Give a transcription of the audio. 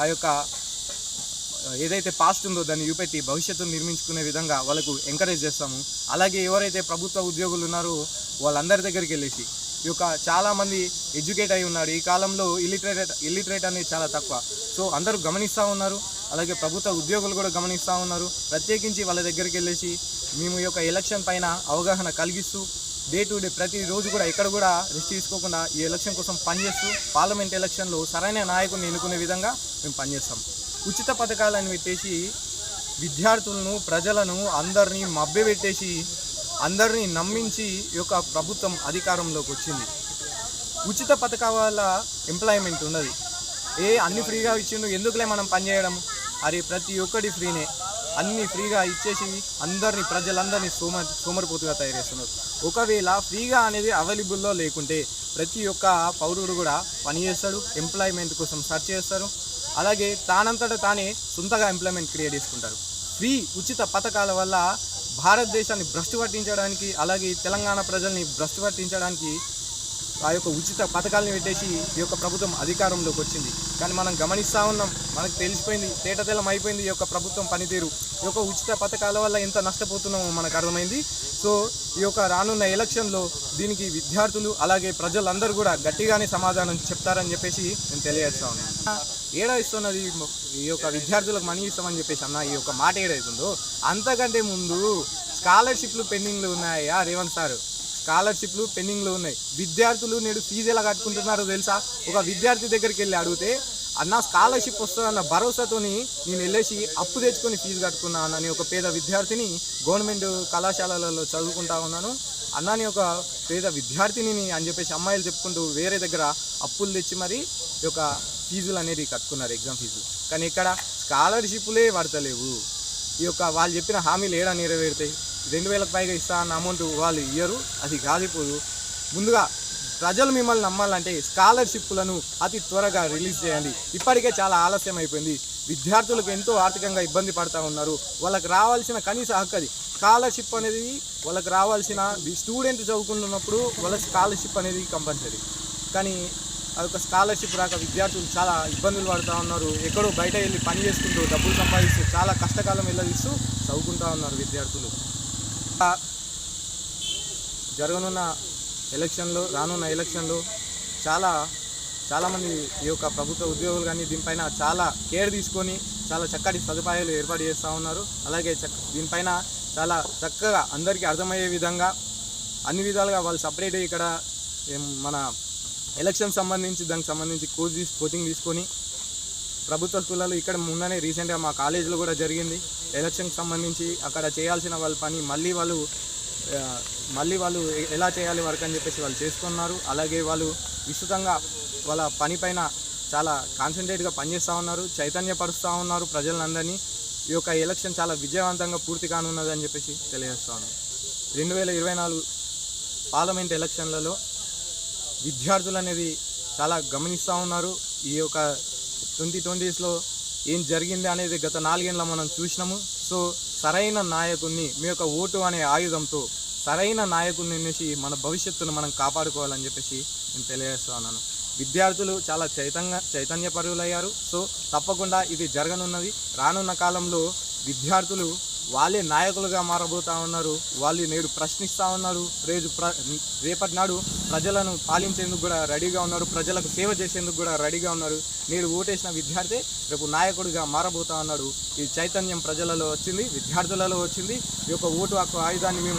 ఆ యొక్క ఏదైతే పాస్ట్ ఉందో దాన్ని చూపెట్టి భవిష్యత్తును నిర్మించుకునే విధంగా వాళ్ళకు ఎంకరేజ్ చేస్తాము. అలాగే ఎవరైతే ప్రభుత్వ ఉద్యోగులు ఉన్నారో వాళ్ళందరి దగ్గరికి వెళ్ళేసి ఈ యొక్క చాలామంది ఎడ్యుకేట్ అయి ఉన్నారు. ఈ కాలంలో ఇల్లిటరేట్ ఇల్లిటరేట్ అనేది చాలా తక్కువ. సో అందరూ గమనిస్తూ ఉన్నారు. అలాగే ప్రభుత్వ ఉద్యోగులు కూడా గమనిస్తూ ఉన్నారు. ప్రత్యేకించి వాళ్ళ దగ్గరికి వెళ్ళేసి మేము ఈ యొక్క ఎలక్షన్ పైన అవగాహన కలిగిస్తూ డే టు డే ప్రతి రోజు కూడా ఇక్కడ కూడా రెస్ట్ తీసుకోకుండా ఈ ఎలక్షన్ కోసం పనిచేస్తూ పార్లమెంట్ ఎలక్షన్లో సరైన నాయకుడిని ఎన్నుకునే విధంగా మేము పనిచేస్తాం. ఉచిత పథకాలను పెట్టేసి విద్యార్థులను ప్రజలను అందరినీ మభ్యపెట్టేసి అందరినీ నమ్మించి ఈ యొక్క ప్రభుత్వం అధికారంలోకి వచ్చింది. ఉచిత పథకాల వల్ల ఎంప్లాయ్మెంట్ ఉన్నది. ఏ అన్ని ఫ్రీగా ఇచ్చిండు ఎందుకులే మనం పనిచేయడం అరే ప్రతి ఒక్కటి ఫ్రీనే. అన్ని ఫ్రీగా ఇచ్చేసి అందరినీ ప్రజలందరినీ సోమ సోమరిపోతుగా తయారు చేస్తున్నారు. ఒకవేళ ఫ్రీగా అనేది అవైలబుల్లో లేకుంటే ప్రతి ఒక్క పౌరుడు కూడా పని చేస్తాడు ఎంప్లాయ్మెంట్ కోసం సెర్చ్ చేస్తారు. అలాగే తానంతట తానే సొంతగా ఎంప్లాయ్మెంట్ క్రియేట్ చేసుకుంటారు. ఫ్రీ ఉచిత పథకాల వల్ల భారతదేశాన్ని భ్రష్టు పట్టించడానికి అలాగే తెలంగాణ ప్రజల్ని భ్రష్టు పట్టించడానికి ఆ యొక్క ఉచిత పథకాలను పెట్టేసి ఈ యొక్క ప్రభుత్వం అధికారంలోకి వచ్చింది. కానీ మనం గమనిస్తూ ఉన్నాం మనకు తెలిసిపోయింది తేటతెల్లం అయిపోయింది ఈ యొక్క ప్రభుత్వం పనితీరు. ఈ యొక్క ఉచిత పథకాల వల్ల ఎంత నష్టపోతున్నామో మనకు అర్థమైంది. సో ఈ యొక్క రానున్న ఎలక్షన్లో దీనికి విద్యార్థులు అలాగే ప్రజలందరూ కూడా గట్టిగానే సమాధానం చెప్తారని చెప్పేసి నేను తెలియజేస్తా ఉన్నాను ఏడా ఇస్తున్నది ఈ యొక్క విద్యార్థులకు మనీ ఇస్తామని చెప్పేసి అన్న ఈ యొక్క మాట ఏడైతుందో అంతకంటే ముందు స్కాలర్షిప్లు పెండింగ్లు ఉన్నాయా రేవంత్ సార్? స్కాలర్షిప్లు పెండింగ్లో ఉన్నాయి. విద్యార్థులు నేడు ఫీజు ఎలా కట్టుకుంటున్నారో తెలుసా? ఒక విద్యార్థి దగ్గరికి వెళ్ళి అడిగితే అన్న స్కాలర్షిప్ వస్తుందన్న భరోసాతోని నేను వెళ్ళేసి అప్పు తెచ్చుకొని ఫీజు కట్టుకున్నానని ఒక పేద విద్యార్థిని గవర్నమెంట్ కళాశాలలలో చదువుకుంటా ఉన్నాను. అన్నాని ఒక పేద విద్యార్థిని అని చెప్పేసి అమ్మాయిలు చెప్పుకుంటూ వేరే దగ్గర అప్పులు తెచ్చి మరి ఈ యొక్క ఫీజులు అనేది కట్టుకున్నారు ఎగ్జామ్ ఫీజులు. కానీ ఇక్కడ స్కాలర్షిప్లే పడతలేవు. ఈ యొక్క వాళ్ళు చెప్పిన హామీలు ఏడా నెరవేరుతాయి? రెండు వేలకు పైగా ఇస్తా అన్న అమౌంట్ వాళ్ళు ఇయ్యరు. అది కాలిపోదు. ముందుగా ప్రజలు మిమ్మల్ని నమ్మాలంటే స్కాలర్షిప్లను అతి త్వరగా రిలీజ్ చేయండి. ఇప్పటికే చాలా ఆలస్యం అయిపోయింది. విద్యార్థులకు ఎంతో ఆర్థికంగా ఇబ్బంది పడతా ఉన్నారు. వాళ్ళకి రావాల్సిన కనీస హక్కు అది. స్కాలర్షిప్ అనేది వాళ్ళకి రావాల్సిన స్టూడెంట్ చదువుకుంటున్నప్పుడు వాళ్ళకి స్కాలర్షిప్ అనేది కంపల్సరీ. కానీ ఆ యొక్క స్కాలర్షిప్ రాక విద్యార్థులు చాలా ఇబ్బందులు పడుతూ ఉన్నారు. ఎక్కడో బయట వెళ్ళి పని చేసుకుంటూ డబ్బులు సంపాదిస్తూ చాలా కష్టకాలం వెళ్ళదీస్తూ చదువుకుంటూ ఉన్నారు విద్యార్థులు. జరగనున్న ఎలక్షన్లో రానున్న ఎలక్షన్లు చాలా చాలామంది ఈ యొక్క ప్రభుత్వ ఉద్యోగులు కానీ దీనిపైన చాలా కేర్ తీసుకొని చాలా చక్కటి సదుపాయాలు ఏర్పాటు చేస్తూ ఉన్నారు. అలాగే చక్క దీనిపైన చాలా చక్కగా అందరికీ అర్థమయ్యే విధంగా అన్ని విధాలుగా వాళ్ళు సపరేట్ ఇక్కడ మన ఎలక్షన్ సంబంధించి దానికి సంబంధించి కోచ్ తీసి కోచింగ్ తీసుకొని ప్రభుత్వ స్కూళ్ళలో ఇక్కడ ముందనే రీసెంట్గా మా కాలేజీలో కూడా జరిగింది. ఎలక్షన్కి సంబంధించి అక్కడ చేయాల్సిన వాళ్ళ పని మళ్ళీ వాళ్ళు మళ్ళీ వాళ్ళు ఎలా చేయాలి వర్క్ అని చెప్పేసి వాళ్ళు చేసుకున్నారు. అలాగే వాళ్ళు విస్తృతంగా వాళ్ళ పనిపైన చాలా కాన్సన్ట్రేట్గా పనిచేస్తూ ఉన్నారు చైతన్యపరుస్తూ ఉన్నారు ప్రజలందరినీ. ఈ యొక్క ఎలక్షన్ చాలా విజయవంతంగా పూర్తి కానున్నది అని చెప్పేసి తెలియజేస్తా రెండు వేల ఇరవై నాలుగు పార్లమెంట్ ఎలక్షన్లలో విద్యార్థులు అనేది చాలా గమనిస్తూ ఉన్నారు. ఈ యొక్క ట్వంటీ ట్వంటీస్లో ఏం జరిగింది అనేది గత నాలుగేళ్ళ మనం చూసినాము. సో సరైన నాయకుడిని మీ యొక్క ఓటు అనే ఆయుధంతో సరైన నాయకుడిని అనేసి మన భవిష్యత్తును మనం కాపాడుకోవాలని చెప్పేసి నేను తెలియజేస్తున్నాను విద్యార్థులు చాలా చైతన్య చైతన్యపరులయ్యారు. సో తప్పకుండా ఇది జరగనున్నది. రానున్న కాలంలో విద్యార్థులు వాళ్ళే నాయకులుగా మారబోతా ఉన్నారు. వాళ్ళు నేడు ప్రశ్నిస్తూ ఉన్నారు. రేపు ప్ర రేపటి నాడు ప్రజలను పాలించేందుకు కూడా రెడీగా ఉన్నారు. ప్రజలకు సేవ చేసేందుకు కూడా రెడీగా ఉన్నారు. నేడు ఓటేసిన విద్యార్థి రేపు నాయకుడిగా మారబోతా ఉన్నాడు ఈ చైతన్యం ప్రజలలో వచ్చింది విద్యార్థులలో వచ్చింది. ఈ యొక్క ఓటు హక్కు ఆయుధాన్ని మేము